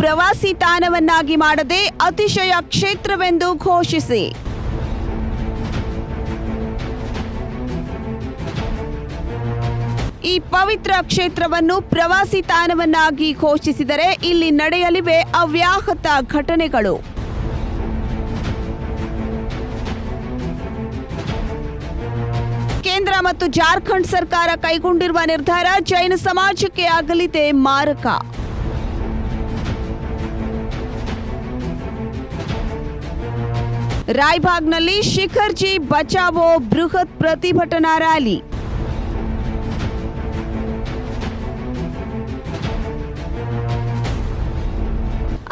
ಪ್ರವಾಸಿ ತಾಣವನ್ನಾಗಿ ಮಾಡದೆ ಅತಿಶಯ ಕ್ಷೇತ್ರವೆಂದು ಘೋಷಿಸಿ. ಈ ಪವಿತ್ರ ಕ್ಷೇತ್ರವನ್ನು ಪ್ರವಾಸಿ ತಾಣವನ್ನಾಗಿ ಘೋಷಿಸಿದರೆ ಇಲ್ಲಿ ನಡೆಯಲಿವೆ ಅವ್ಯಾಹತ ಘಟನೆಗಳು. ಕೇಂದ್ರ ಮತ್ತು ಜಾರ್ಖಂಡ್ ಸರ್ಕಾರ ಕೈಗೊಂಡಿರುವ ನಿರ್ಧಾರ ಜೈನ ಸಮಾಜಕ್ಕೆ ಆಗಲಿದೆ ಮಾರಕ. ರಾಯ್ಬಾಗ್ನಲ್ಲಿ ಶಿಖರ್ಜಿ ಬಚಾವೋ ಬೃಹತ್ ಪ್ರತಿಭಟನಾ ರ್ಯಾಲಿ.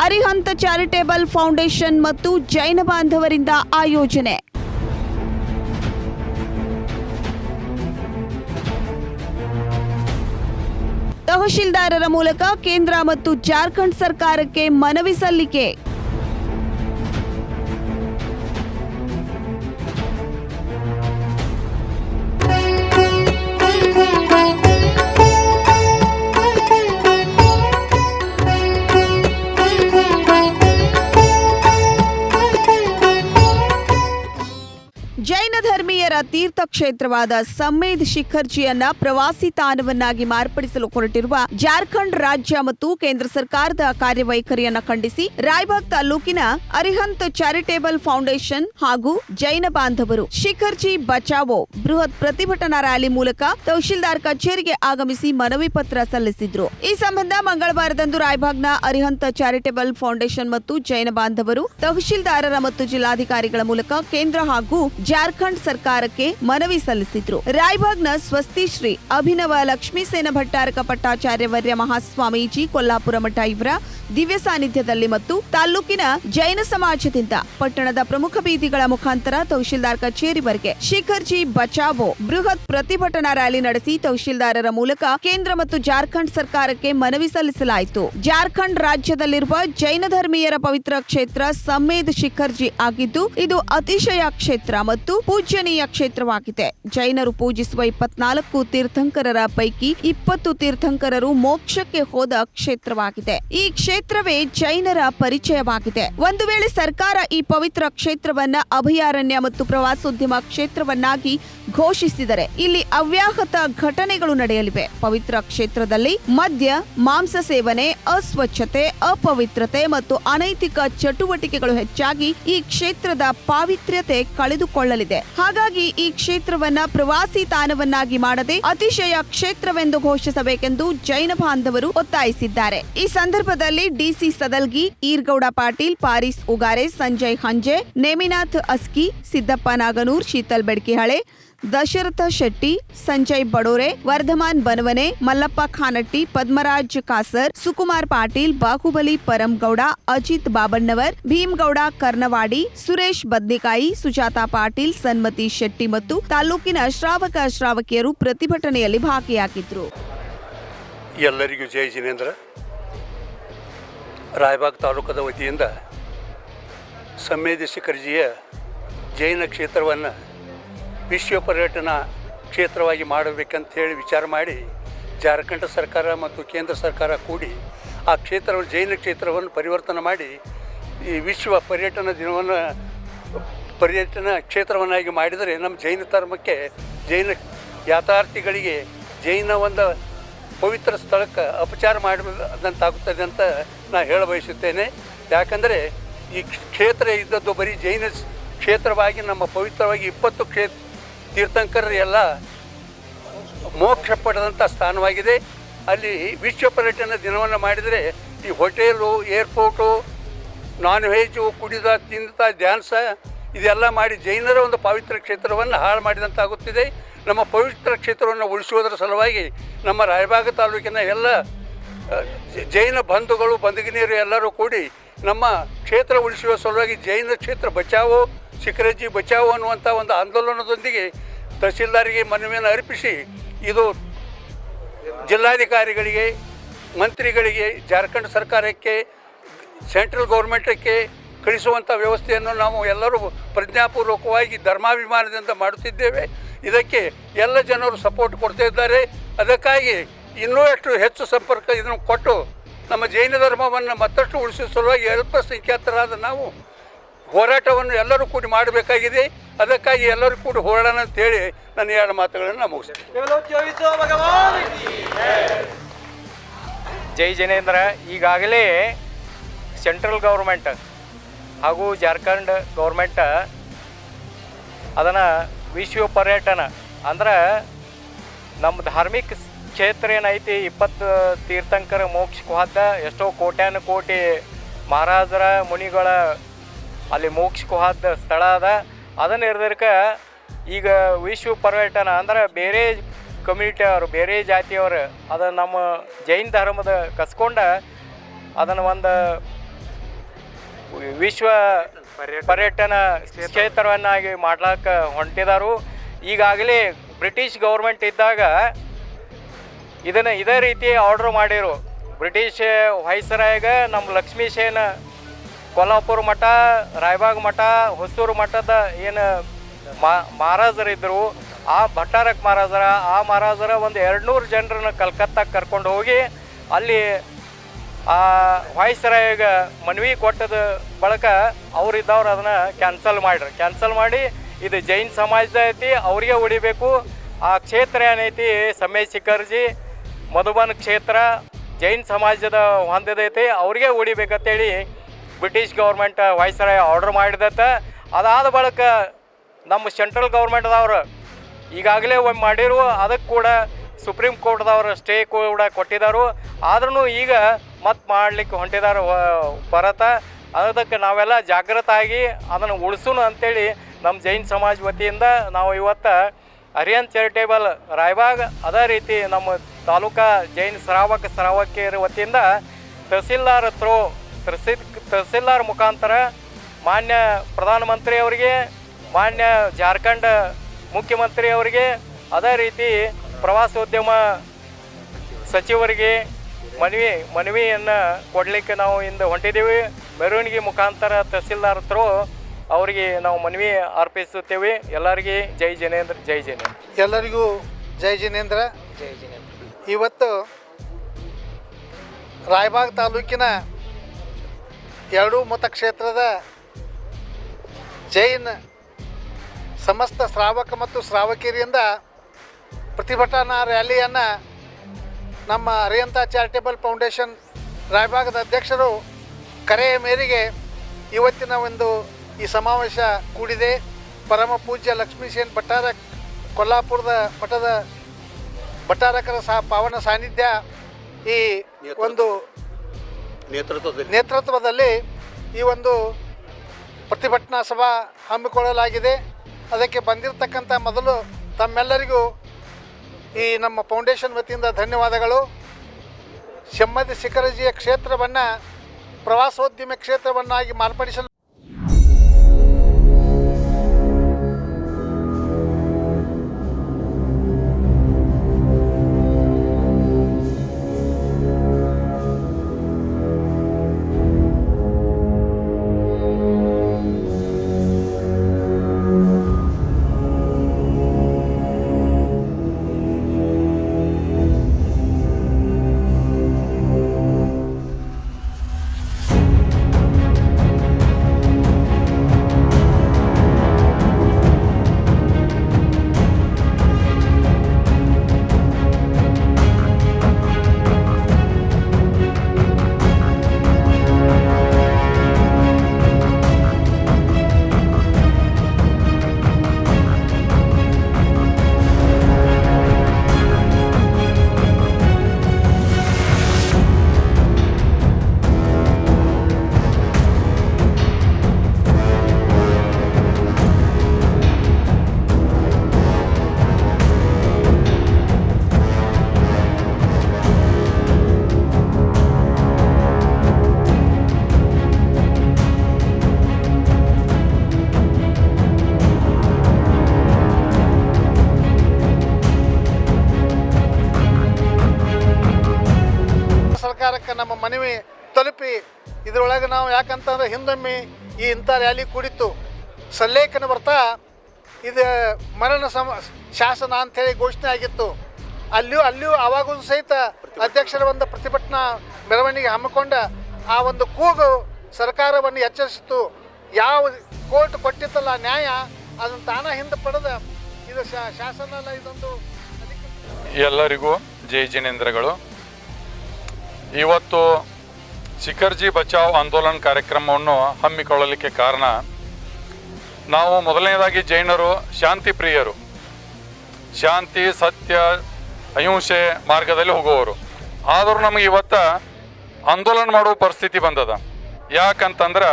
ಅರಿಹಂತ ಚಾರಿಟೇಬಲ್ ಫೌಂಡೇಶನ್ ಮತ್ತು ಜೈನ ಬಾಂಧವರಿಂದ ಆಯೋಜನೆ. ತಹಶೀಲ್ದಾರರ ಮೂಲಕ ಕೇಂದ್ರ ಮತ್ತು ಜಾರ್ಖಂಡ್ ಸರ್ಕಾರಕ್ಕೆ ಮನವಿ ಸಲ್ಲಿಕೆ. ಧರ್ಮೀಯರ ತೀರ್ಥಕ್ಷೇತ್ರವಾದ ಸಮ್ಮೇದ್ ಶಿಖರ್ಜಿಯನ್ನ ಪ್ರವಾಸಿ ತಾಣವನ್ನಾಗಿ ಮಾರ್ಪಡಿಸಲು ಹೊರಟಿರುವ ಜಾರ್ಖಂಡ್ ರಾಜ್ಯ ಮತ್ತು ಕೇಂದ್ರ ಸರ್ಕಾರದ ಕಾರ್ಯವೈಖರಿಯನ್ನ ಖಂಡಿಸಿ ರಾಯ್ಬಾಗ್ ತಾಲೂಕಿನ ಅರಿಹಂತ್ ಚಾರಿಟೇಬಲ್ ಫೌಂಡೇಶನ್ ಹಾಗೂ ಜೈನ ಬಾಂಧವರು ಶಿಖರ್ಜಿ ಬಚಾವೋ ಬೃಹತ್ ಪ್ರತಿಭಟನಾ ರ್ಯಾಲಿ ಮೂಲಕ ತಹಶೀಲ್ದಾರ್ ಕಚೇರಿಗೆ ಆಗಮಿಸಿ ಮನವಿ ಪತ್ರ ಸಲ್ಲಿಸಿದ್ರು. ಈ ಸಂಬಂಧ ಮಂಗಳವಾರದಂದು ರಾಯ್ಬಾಗ್ನ ಅರಿಹಂತ ಚಾರಿಟೇಬಲ್ ಫೌಂಡೇಶನ್ ಮತ್ತು ಜೈನ ಬಾಂಧವರು, ತಹಶೀಲ್ದಾರರ ಮತ್ತು ಜಿಲ್ಲಾಧಿಕಾರಿಗಳ ಮೂಲಕ ಕೇಂದ್ರ ಹಾಗೂ ಜಾರ್ಖಂಡ್ ಸರ್ಕಾರಕ್ಕೆ ಮನವಿ ಸಲ್ಲಿಸಿದ್ರು. ರಾಯ್ಬಾಗ್ನ ಸ್ವಸ್ತಿ ಶ್ರೀ ಅಭಿನವ ಲಕ್ಷ್ಮೀಸೇನ ಭಟ್ಟಾರಕ ಪಟ್ಟಾಚಾರ್ಯವರ್ಯ ಮಹಾಸ್ವಾಮೀಜಿ ಕೊಲ್ಲಾಪುರ ಮಠ ಇವರ ದಿವ್ಯ ಸಾನ್ನಿಧ್ಯದಲ್ಲಿ ಮತ್ತು ತಾಲೂಕಿನ ಜೈನ ಸಮಾಜದಿಂದ ಪಟ್ಟಣದ ಪ್ರಮುಖ ಬೀದಿಗಳ ಮುಖಾಂತರ ತಹಶೀಲ್ದಾರ್ ಕಚೇರಿವರೆಗೆ ಶಿಖರ್ಜಿ ಬಚಾವೋ ಬೃಹತ್ ಪ್ರತಿಭಟನಾ ರ್ಯಾಲಿ ನಡೆಸಿ ತಹಶೀಲ್ದಾರರ ಮೂಲಕ ಕೇಂದ್ರ ಮತ್ತು ಜಾರ್ಖಂಡ್ ಸರ್ಕಾರಕ್ಕೆ ಮನವಿ ಸಲ್ಲಿಸಲಾಯಿತು. ಜಾರ್ಖಂಡ್ ರಾಜ್ಯದಲ್ಲಿರುವ ಜೈನ ಧರ್ಮೀಯರ ಪವಿತ್ರ ಕ್ಷೇತ್ರ ಸಮ್ಮೇದ್ ಶಿಖರ್ಜಿ ಆಗಿದ್ದು, ಇದು ಅತಿಶಯ ಕ್ಷೇತ್ರ ಮತ್ತು ಪೂಜ್ಯನೀಯ ಕ್ಷೇತ್ರವಾಗಿದೆ. ಜೈನರು ಪೂಜಿಸುವ ಇಪ್ಪತ್ನಾಲ್ಕು ತೀರ್ಥಂಕರರ ಪೈಕಿ ಇಪ್ಪತ್ತು ತೀರ್ಥಂಕರರು ಮೋಕ್ಷಕ್ಕೆ ಹೋದ ಕ್ಷೇತ್ರವಾಗಿದೆ. ಈ ಕ್ಷೇತ್ರವೇ ಜೈನರ ಪರಿಚಯವಾಗಿದೆ. ಒಂದು ವೇಳೆ ಸರ್ಕಾರ ಈ ಪವಿತ್ರ ಕ್ಷೇತ್ರವನ್ನ, ಅಭಯಾರಣ್ಯ ಮತ್ತು ಪ್ರವಾಸೋದ್ಯಮ ಕ್ಷೇತ್ರವನ್ನಾಗಿ ಘೋಷಿಸಿದರೆ ಇಲ್ಲಿ ಅವ್ಯಾಹತ ಘಟನೆಗಳು ನಡೆಯಲಿವೆ. ಪವಿತ್ರ ಕ್ಷೇತ್ರದಲ್ಲಿ ಮದ್ಯ, ಮಾಂಸ ಸೇವನೆ, ಅಸ್ವಚ್ಛತೆ, ಅಪವಿತ್ರತೆ ಮತ್ತು ಅನೈತಿಕ ಚಟುವಟಿಕೆಗಳು ಹೆಚ್ಚಾಗಿ ಈ ಕ್ಷೇತ್ರದ ಪಾವಿತ್ರ್ಯತೆ ಕಳೆದುಕೊಳ್ಳಲಿದೆ. ಹಾಗಾಗಿ ಈ ಕ್ಷೇತ್ರವನ್ನ ಪ್ರವಾಸಿ ತಾಣವನ್ನಾಗಿ ಮಾಡದೆ ಅತಿಶಯ ಕ್ಷೇತ್ರವೆಂದು ಘೋಷಿಸಬೇಕೆಂದು ಜೈನ ಬಾಂಧವರು ಒತ್ತಾಯಿಸಿದ್ದಾರೆ. ಈ ಸಂದರ್ಭದಲ್ಲಿ ಡಿಸಿ ಸದಲ್ಗಿ, ಈರ್ಗೌಡ ಪಾಟೀಲ್, ಪಾರಿಸ್ ಉಗಾರೆ, ಸಂಜಯ್ ಹಂಜೆ, ನೇಮಿನಾಥ್ ಅಸ್ಕಿ, ಸಿದ್ದಪ್ಪ ನಾಗನೂರ್, ಶೀತಲ್ ಬೆಡ್ಕಿಹಳೆ ದಶರಥ ಶೆಟ್ಟಿ, ಸಂಜಯ್ ಬಡೋರೆ, ವರ್ಧಮಾನ್ ಬನವನೆ, ಮಲ್ಲಪ್ಪ ಖಾನಟ್ಟಿ, ಪದ್ಮರಾಜ್ ಕಾಸರ್, ಸುಕುಮಾರ್ ಪಾಟೀಲ್, ಬಾಹುಬಲಿ ಪರಂಗೌಡ, ಅಜಿತ್ ಬಾಬಣ್ಣವರ್, ಭೀಮ್ಗೌಡ ಕರ್ನವಾಡಿ ಸುರೇಶ್ ಬದ್ನಿಕಾಯಿ, ಸುಜಾತಾ ಪಾಟೀಲ್, ಸನ್ಮತಿ ಶೆಟ್ಟಿ ಮತ್ತು ತಾಲೂಕಿನ ಶ್ರಾವಕ ಶ್ರಾವಕಿಯರು ಪ್ರತಿಭಟನೆಯಲ್ಲಿ ಭಾಗಿಯಾಗಿದ್ರು. ಎಲ್ಲರಿಗೂ ಜೈ ಜಿನೇಂದ್ರ. ರಾಯಬಾಗ್ ತಾಲೂಕದ ವತಿಯಿಂದ ಸಂವೇದಿ ಶಿಖರ್ಜಿಯ ಜೈನ ಕ್ಷೇತ್ರವನ್ನು ವಿಶ್ವ ಪರ್ಯಟನ ಕ್ಷೇತ್ರವಾಗಿ ಮಾಡಬೇಕಂತ ಹೇಳಿ ವಿಚಾರ ಮಾಡಿ ಜಾರ್ಖಂಡ್ ಸರ್ಕಾರ ಮತ್ತು ಕೇಂದ್ರ ಸರ್ಕಾರ ಕೂಡಿ ಆ ಕ್ಷೇತ್ರವನ್ನು ಜೈನ ಕ್ಷೇತ್ರವನ್ನು ಪರಿವರ್ತನೆ ಮಾಡಿ ಈ ವಿಶ್ವ ಪರ್ಯಟನ ದಿನವನ್ನು ಪರ್ಯಟನ ಕ್ಷೇತ್ರವನ್ನಾಗಿ ಮಾಡಿದರೆ ನಮ್ಮ ಜೈನ ಧರ್ಮಕ್ಕೆ ಜೈನ ಯಾಥಾರ್ಥಿಗಳಿಗೆ ಜೈನ ಒಂದು ಪವಿತ್ರ ಸ್ಥಳಕ್ಕೆ ಅಪಚಾರ ಮಾಡಿದಂತಾಗುತ್ತದೆ ಅಂತ ನಾನು ಹೇಳ ಬಯಸುತ್ತೇನೆ. ಯಾಕಂದರೆ ಈ ಕ್ಷೇತ್ರ ಇದ್ದದ್ದು ಬರೀ ಜೈನ ಕ್ಷೇತ್ರವಾಗಿ ನಮ್ಮ ಪವಿತ್ರವಾಗಿ ಇಪ್ಪತ್ತು ಕ್ಷೇತ್ರ ತೀರ್ಥಂಕರರು ಎಲ್ಲ ಮೋಕ್ಷ ಪಡೆದಂಥ ಸ್ಥಾನವಾಗಿದೆ. ಅಲ್ಲಿ ವಿಶ್ವ ಪರ್ಯಟನ ದಿನವನ್ನು ಮಾಡಿದರೆ ಈ ಹೋಟೆಲು, ಏರ್ಪೋರ್ಟು ನಾನ್ ವೆಜ್ಜು ಕುಡಿದ, ತಿಂದ ಧ್ಯಾನ್ಸ ಇದೆಲ್ಲ ಮಾಡಿ ಜೈನರ ಒಂದು ಪವಿತ್ರ ಕ್ಷೇತ್ರವನ್ನು ಹಾಳು ಮಾಡಿದಂತಾಗುತ್ತಿದೆ. ನಮ್ಮ ಪವಿತ್ರ ಕ್ಷೇತ್ರವನ್ನು ಉಳಿಸುವುದರ ಸಲುವಾಗಿ ನಮ್ಮ ರಾಯಭಾಗ ತಾಲೂಕಿನ ಎಲ್ಲ ಜೈನ ಬಂಧುಗಳು, ಬಂಧುಗಿನಿಯರು ಎಲ್ಲರೂ ಕೂಡಿ ನಮ್ಮ ಕ್ಷೇತ್ರ ಉಳಿಸುವ ಸಲುವಾಗಿ ಜೈನ ಕ್ಷೇತ್ರ ಬಚಾವೋ ಶಿಖರಜ್ಜಿ ಬಚಾವು ಅನ್ನುವಂಥ ಒಂದು ಆಂದೋಲನದೊಂದಿಗೆ ತಹಸೀಲ್ದಾರಿಗೆ ಮನವಿಯನ್ನು ಅರ್ಪಿಸಿ ಇದು ಜಿಲ್ಲಾಧಿಕಾರಿಗಳಿಗೆ, ಮಂತ್ರಿಗಳಿಗೆ, ಜಾರ್ಖಂಡ್ ಸರ್ಕಾರಕ್ಕೆ, ಸೆಂಟ್ರಲ್ ಗೌರ್ಮೆಂಟಕ್ಕೆ ಕಳಿಸುವಂಥ ವ್ಯವಸ್ಥೆಯನ್ನು ನಾವು ಎಲ್ಲರೂ ಪ್ರಜ್ಞಾಪೂರ್ವಕವಾಗಿ ಧರ್ಮಾಭಿಮಾನದಿಂದ ಮಾಡುತ್ತಿದ್ದೇವೆ. ಇದಕ್ಕೆ ಎಲ್ಲ ಜನರು ಸಪೋರ್ಟ್ ಕೊಡ್ತಾ ಇದ್ದಾರೆ. ಅದಕ್ಕಾಗಿ ಇನ್ನೂ ಎಷ್ಟು ಹೆಚ್ಚು ಸಂಪರ್ಕ ಇದನ್ನು ಕೊಟ್ಟು ನಮ್ಮ ಜೈನ ಧರ್ಮವನ್ನು ಮತ್ತಷ್ಟು ಉಳಿಸುವ ಸಲುವಾಗಿ ಅಲ್ಪಸಂಖ್ಯಾತರಾದ ನಾವು ಹೋರಾಟವನ್ನು ಎಲ್ಲರೂ ಕೂಡಿ ಮಾಡಬೇಕಾಗಿದೆ. ಅದಕ್ಕಾಗಿ ಎಲ್ಲರೂ ಕೂಡಿ ಹೋರಾಡೋಣ ಅಂತೇಳಿ ನನ್ನ ಎರಡು ಮಾತುಗಳನ್ನು ಮುಗಿಸ್ತೇನೆ. ಜೈ ಜನೇಂದ್ರ. ಈಗಾಗಲೇ ಸೆಂಟ್ರಲ್ ಗೌರ್ಮೆಂಟ್ ಹಾಗೂ ಜಾರ್ಖಂಡ್ ಗೌರ್ಮೆಂಟ ಅದನ್ನು ವಿಶ್ವ ಪರ್ಯಟನ ಅಂದ್ರೆ ನಮ್ಮ ಧಾರ್ಮಿಕ ಕ್ಷೇತ್ರ ಏನೈತಿ, ಇಪ್ಪತ್ತು ತೀರ್ಥಂಕರ ಮೋಕ್ಷ ಎಷ್ಟೋ ಕೋಟ್ಯಾನು ಕೋಟಿ ಮಹಾರಾಜರ ಮುನಿಗಳ ಅಲ್ಲಿ ಮೋಕ್ಷ ಹೋದ ಸ್ಥಳ ಅದ. ಅದನ್ನು ಇರ್ದಕ್ಕೆ ಈಗ ವಿಶ್ವ ಪರ್ಯಟನ ಅಂದ್ರೆ ಬೇರೆ ಕಮ್ಯುನಿಟಿ ಅವರು, ಬೇರೆ ಜಾತಿಯವರು ಅದನ್ನು ನಮ್ಮ ಜೈನ್ ಧರ್ಮದ ಕಸ್ಕೊಂಡ ಅದನ್ನು ಒಂದು ವಿಶ್ವ ಪರ್ಯಟನ ಕ್ಷೇತ್ರವನ್ನಾಗಿ ಮಾಡ್ಲಾಕ ಹೊಂಟಿದಾರು. ಈಗಾಗಲೇ ಬ್ರಿಟಿಷ್ ಗೌರ್ಮೆಂಟ್ ಇದ್ದಾಗ ಇದನ್ನು ಇದೇ ರೀತಿ ಆರ್ಡ್ರ್ ಮಾಡಿರು. ಬ್ರಿಟಿಷ್ ವಯಸ್ಸರಾಗ ನಮ್ಮ ಲಕ್ಷ್ಮೀಶೇನ ಕೊಲ್ಹಾಪುರ ಮಠ, ರಾಯಬಾಗ್ ಮಠ ಹೊಸೂರು ಮಠದ ಏನು ಮಾ ಮಹಾರಾಜರಿದ್ದರು ಆ ಭಟ್ಟಾರಕ್ ಮಹಾರಾಜರ, ಆ ಮಹಾರಾಜರ ಒಂದು ಎರಡುನೂರು ಜನರನ್ನು ಕಲ್ಕತ್ತಾಗೆ ಕರ್ಕೊಂಡು ಹೋಗಿ ಅಲ್ಲಿ ಆ ವಾಯ್ಸರಾಯಗ ಮನವಿ ಕೊಟ್ಟದ ಬಳಕ ಅವ್ರಿದ್ದವ್ರು ಅದನ್ನು ಕ್ಯಾನ್ಸಲ್ ಮಾಡ್ರಿ. ಕ್ಯಾನ್ಸಲ್ ಮಾಡಿ ಇದು ಜೈನ್ ಸಮಾಜದ ಐತಿ, ಅವ್ರಿಗೆ ಉಳಿಬೇಕು ಆ ಕ್ಷೇತ್ರ ಏನೈತಿ ಸಮಯ ಶಿಖರ್ಜಿ, ಮಧುಬನ್ ಕ್ಷೇತ್ರ, ಜೈನ್ ಸಮಾಜದ ಹೊಂದದೈತಿ, ಅವ್ರಿಗೆ ಉಳಿಬೇಕಂತೇಳಿ ಬ್ರಿಟಿಷ್ ಗೌರ್ಮೆಂಟ್ ವಾಯ್ಸರಾಯ ಆರ್ಡರ್ ಮಾಡಿದತ್ತ. ಅದಾದ ಬಳಿಕ ನಮ್ಮ ಸೆಂಟ್ರಲ್ ಗೌರ್ಮೆಂಟ್ದವ್ರು ಈಗಾಗಲೇ ಒಮ್ಮೆ ಮಾಡಿರು ಅದಕ್ಕೆ ಕೂಡ ಸುಪ್ರೀಂ ಕೋರ್ಟ್ದವ್ರು ಸ್ಟೇ ಕೂಡ ಕೊಟ್ಟಿದ್ದಾರೆ ಆದ್ರೂ ಈಗ ಮತ್ತೆ ಮಾಡ್ಲಿಕ್ಕೆ ಹೊಂಟಿದ್ದಾರೆ ಪರತ ಅದಕ್ಕೆ ನಾವೆಲ್ಲ ಜಾಗೃತ ಆಗಿ ಅದನ್ನು ಉಳಿಸೋಣ ಅಂತೇಳಿ ನಮ್ಮ ಜೈನ್ ಸಮಾಜ ವತಿಯಿಂದ ನಾವು ಇವತ್ತು ಹರಿಯನ್ ಚಾರಿಟೇಬಲ್ ರಾಯಬಾಗ್ ಅದೇ ರೀತಿ ನಮ್ಮ ತಾಲೂಕಾ ಜೈನ್ ಶ್ರಾವಕ ಶ್ರಾವಕಿಯರ ವತಿಯಿಂದ ತಹಸೀಲ್ದಾರ್ ಹತ್ರ ತಹಸೀಲ್ ತಹಸೀಲ್ದಾರ್ ಮುಖಾಂತರ ಮಾನ್ಯ ಪ್ರಧಾನಮಂತ್ರಿ ಅವರಿಗೆ ಮಾನ್ಯ ಜಾರ್ಖಂಡ್ ಮುಖ್ಯಮಂತ್ರಿ ಅವರಿಗೆ ಅದೇ ರೀತಿ ಪ್ರವಾಸೋದ್ಯಮ ಸಚಿವರಿಗೆ ಮನವಿ ಮನವಿಯನ್ನು ಕೊಡಲಿಕ್ಕೆ ನಾವು ಇಂದು ಹೊಂಟಿದ್ದೀವಿ. ಮೆರವಣಿಗೆ ಮುಖಾಂತರ ತಹಸೀಲ್ದಾರ್ ಹತ್ರ ಅವರಿಗೆ ನಾವು ಮನವಿ ಅರ್ಪಿಸುತ್ತೇವೆ. ಎಲ್ಲರಿಗೆ ಜೈ ಜನೇಂದ್ರ ಜೈ ಜನೇಂದ್ರ. ಎಲ್ಲರಿಗೂ ಜೈ ಜಿನೇಂದ್ರ. ಜೈ ಜನೇಂದ್ರ. ಇವತ್ತು ರಾಯಬಾಗ್ ತಾಲೂಕಿನ ಎರಡೂ ಮತಕ್ಷೇತ್ರದ ಜೈನ್ ಸಮಸ್ತ ಶ್ರಾವಕ ಮತ್ತು ಶ್ರಾವಕಿಯರಿಂದ ಪ್ರತಿಭಟನಾ ರ್ಯಾಲಿಯನ್ನು ನಮ್ಮ ಅರಿಯಂತ ಚಾರಿಟೇಬಲ್ ಫೌಂಡೇಶನ್ ರಾಯಭಾಗದ ಅಧ್ಯಕ್ಷರು ಕರೆಯ ಮೇರೆಗೆ ಇವತ್ತಿನ ಒಂದು ಈ ಸಮಾವೇಶ ಕೂಡಿದೆ. ಪರಮ ಪೂಜ್ಯ ಲಕ್ಷ್ಮೀಸೇನ್ ಭಟ್ಟಾರ ಕೊಲ್ಲಾಪುರದ ಮಠದ ಭಟ್ಟಾರಕರ ಸಹ ಪಾವನ ಸಾನ್ನಿಧ್ಯ ಈ ಒಂದು ನೇತೃತ್ವದಲ್ಲಿ. ನೇತೃತ್ವದಲ್ಲಿ ಈ ಒಂದು ಪ್ರತಿಭಟನಾ ಸಭಾ ಹಮ್ಮಿಕೊಳ್ಳಲಾಗಿದೆ. ಅದಕ್ಕೆ ಬಂದಿರತಕ್ಕಂಥ ಮೊದಲು ತಮ್ಮೆಲ್ಲರಿಗೂ ಈ ನಮ್ಮ ಫೌಂಡೇಶನ್ ವತಿಯಿಂದ ಧನ್ಯವಾದಗಳು. ಶಮ್ಮದಿ ಶಿಖರಜಿಯ ಕ್ಷೇತ್ರವನ್ನು ಪ್ರವಾಸೋದ್ಯಮ ಕ್ಷೇತ್ರವನ್ನಾಗಿ ಮಾರ್ಪಡಿಸಲು ನಾವು ಯಾಕಂತಂದ್ರೆ ಹಿಂದೊಮ್ಮೆ ಈ ಇಂಥ ರ್ಯಾಲಿ ಕೂಡಿತ್ತು. ಸಲ್ಲೇಖನ ಬರ್ತಾ ಇದು ಮರಣ ಸಮ, ಶಾಸನ ಅಂಥೇಳಿ ಘೋಷಣೆ ಆಗಿತ್ತು. ಅಲ್ಲಿಯೂ ಅಲ್ಲಿಯೂ ಆವಾಗೂ ಸಹಿತ ಅಧ್ಯಕ್ಷರ ಒಂದು ಪ್ರತಿಭಟನಾ ಮೆರವಣಿಗೆ ಹಮ್ಮಿಕೊಂಡ ಆ ಒಂದು ಕೂಗು ಸರ್ಕಾರವನ್ನು ಎಚ್ಚರಿಸಿತು ಯಾವ ಕೋರ್ಟ್ ಕೊಟ್ಟಿತ್ತಲ್ಲ ನ್ಯಾಯ, ಅದನ್ನು ತಾನ ಹಿಂದೆ ಪಡೆದ ಇದು ಶಾಸನ ಅಲ್ಲ ಇದೊಂದು ಎಲ್ಲರಿಗೂ ಜೈ ಜಿನೇಂದ್ರಗಳು. ಇವತ್ತು ಶಿಖರ್ಜಿ ಬಚಾವ್ ಆಂದೋಲನ ಕಾರ್ಯಕ್ರಮವನ್ನು ಹಮ್ಮಿಕೊಳ್ಳಲಿಕ್ಕೆ ಕಾರಣ, ನಾವು ಮೊದಲನೇದಾಗಿ ಜೈನರು, ಶಾಂತಿ ಪ್ರಿಯರು. ಶಾಂತಿ, ಸತ್ಯ, ಅಹಿಂಸೆ ಮಾರ್ಗದಲ್ಲಿ ಹೋಗುವವರು. ಆದರೂ ನಮಗೆ ಇವತ್ತ ಆಂದೋಲನ ಮಾಡುವ ಪರಿಸ್ಥಿತಿ ಬಂದದ. ಯಾಕಂತಂದ್ರೆ,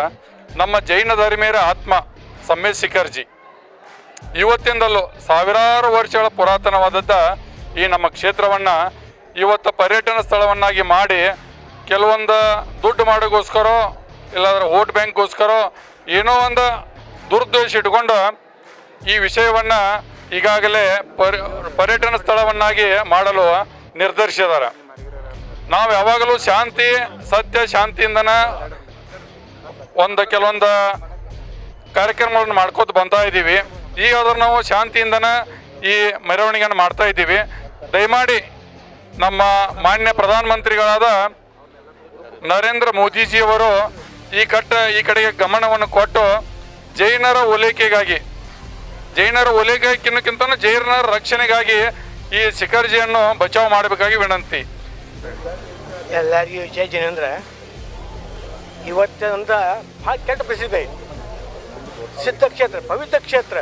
ನಮ್ಮ ಜೈನ ಧರ್ಮೀಯರ ಆತ್ಮ ಸಮ್ಮೇಶ್ ಶಿಖರ್ಜಿ. ಇವತ್ತಿಂದಲೂ ಸಾವಿರಾರು ವರ್ಷಗಳ ಪುರಾತನವಾದದ್ದ ಈ ನಮ್ಮ ಕ್ಷೇತ್ರವನ್ನು ಇವತ್ತು ಪರ್ಯಟನ ಸ್ಥಳವನ್ನಾಗಿ ಮಾಡಿ ಕೆಲವೊಂದು ದುಡ್ಡು ಮಾಡೋಕ್ಕೋಸ್ಕರ, ಇಲ್ಲಾಂದ್ರೆ ವೋಟ್ ಬ್ಯಾಂಕ್ಗೋಸ್ಕರ ಏನೋ ಒಂದು ದುರುದ್ದೇಶ ಇಟ್ಕೊಂಡು ಈ ವಿಷಯವನ್ನು ಈಗಾಗಲೇ ಪರ್, ಪರ್ಯಟನ ಸ್ಥಳವನ್ನಾಗಿ ಮಾಡಲು ನಿರ್ಧರಿಸಿದ್ದಾರೆ. ನಾವು ಯಾವಾಗಲೂ ಶಾಂತಿ, ಸತ್ಯ ಶಾಂತಿಯಿಂದನ ಒಂದು ಕೆಲವೊಂದು ಕಾರ್ಯಕ್ರಮಗಳನ್ನು ಮಾಡ್ಕೋತ ಬಂತಾ ಇದ್ದೀವಿ. ಈಗ ಆದ್ರೆ ನಾವು ಶಾಂತಿಯಿಂದನ ಈ ಮೆರವಣಿಗೆಯನ್ನು ಮಾಡ್ತಾ ಇದ್ದೀವಿ. ದಯಮಾಡಿ ನಮ್ಮ ಮಾನ್ಯ ಪ್ರಧಾನಮಂತ್ರಿಗಳಾದ ನರೇಂದ್ರ ಮೋದಿಜಿಯವರು ಈ ಕಟ್ಟ ಈ ಕಡೆಗೆ ಗಮನವನ್ನು ಕೊಟ್ಟು ಜೈನರ ಓಲೈಕೆಗಾಗಿ, ಜೈನರ ಓಲೈಕೆಕ್ಕಿಂತ ಜೈನರ ರಕ್ಷಣೆಗಾಗಿ ಈ ಶಿಖರ್ಜಿಯನ್ನು ಬಚಾವ್ ಮಾಡಬೇಕಾಗಿ ವಿನಂತಿ. ಎಲ್ಲರಿಗೂ ಜೈ ಜಿನೇಂದ್ರ ಇವತ್ತಿನಿಂದ ಭಾಳ ಕೆಟ್ಟ ಪ್ರಸಿದ್ಧ ಐತಿ. ಸಿದ್ಧ ಕ್ಷೇತ್ರ, ಪವಿತ್ರ ಕ್ಷೇತ್ರ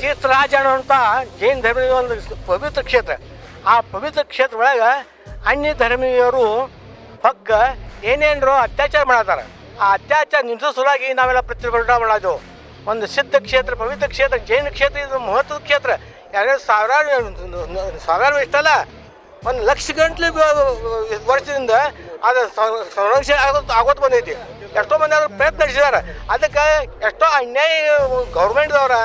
ತೀರ್ಥರಾಜ ಅನ್ನುವಂಥ ಜೈನ ಧರ್ಮದ ಒಂದು ಪವಿತ್ರ ಕ್ಷೇತ್ರ. ಆ ಪವಿತ್ರ ಕ್ಷೇತ್ರ ಒಳಗೆ ಅನ್ಯ ಧರ್ಮೀಯರು ಹಕ್ಕ ಏನೇನರು ಅತ್ಯಾಚಾರ ಮಾಡತ್ತಾರ ಆ ಅತ್ಯಾಚಾರ ನಿಲ್ಲಿಸೋ ಸಲುವಾಗಿ ನಾವೆಲ್ಲ ಪ್ರತಿಭಟನೆ ಮಾಡೋದು. ಒಂದು ಸಿದ್ಧ ಕ್ಷೇತ್ರ, ಪವಿತ್ರ ಕ್ಷೇತ್ರ, ಜೈನ ಕ್ಷೇತ್ರ, ಇದು ಮಹತ್ವದ ಕ್ಷೇತ್ರ. ಯಾರ್ಯಾರು ಸಾವಿರಾರು ಸಾವಿರಾರು ಇಷ್ಟಲ್ಲ ಒಂದು ಲಕ್ಷ ಗಂಟ್ಲೆ ವರ್ಷದಿಂದ ಅದು ಸಂರಕ್ಷಣೆ ಆಗೋದು ಆಗೋದು ಬಂದೈತಿ. ಎಷ್ಟೋ ಮಂದಿ ಅದ್ರ ಪ್ರಯತ್ನ ನಡೆಸಿದಾರೆ. ಅದಕ್ಕೆ ಎಷ್ಟೋ ಅನ್ಯಾಯ ಗೌರ್ಮೆಂಟ್ದವ್ರ,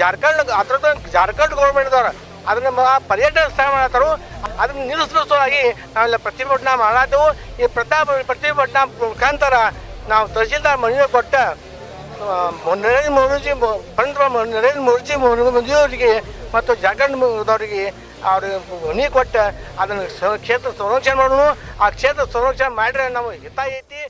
ಜಾರ್ಖಂಡ್ ಹತ್ರ ಜಾರ್ಖಂಡ್ ಗೌರ್ಮೆಂಟ್ದವ್ರ ಅದನ್ನ ಪರ್ಯಟನ ಸ್ಥಳ ಮಾಡತ್ತರು ಅದನ್ನು ನಿಲ್ಲಿಸೋ ನಾವೆಲ್ಲ ಪ್ರತಿಭಟನಾ ಮಾಡತ್ತೇವು ಈ ಪ್ರತಾಪ ಪ್ರತಿಭಟನಾ ಮುಖಾಂತರ ನಾವು ತಹಸೀಲ್ದಾರ್ ಮನವಿ ಕೊಟ್ಟ ನರೇಂದ್ರ ಮೋದಿಜಿ ಪಂಡ್ರ ನರೇಂದ್ರ ಮೋದಿಜಿ ಮೋದಿಯವರಿಗೆ ಮತ್ತು ಜಾರ್ಖಂಡ್ದವರಿಗೆ ಅವ್ರಿಗೆ ಮನಿ ಕೊಟ್ಟು, ಅದನ್ನು ಕ್ಷೇತ್ರ ಸಂರಕ್ಷಣೆ ಮಾಡೋಣ. ಆ ಕ್ಷೇತ್ರ ಸಂರಕ್ಷಣೆ ಮಾಡಿದ್ರೆ ನಾವು ಹಿತ ಐತಿ.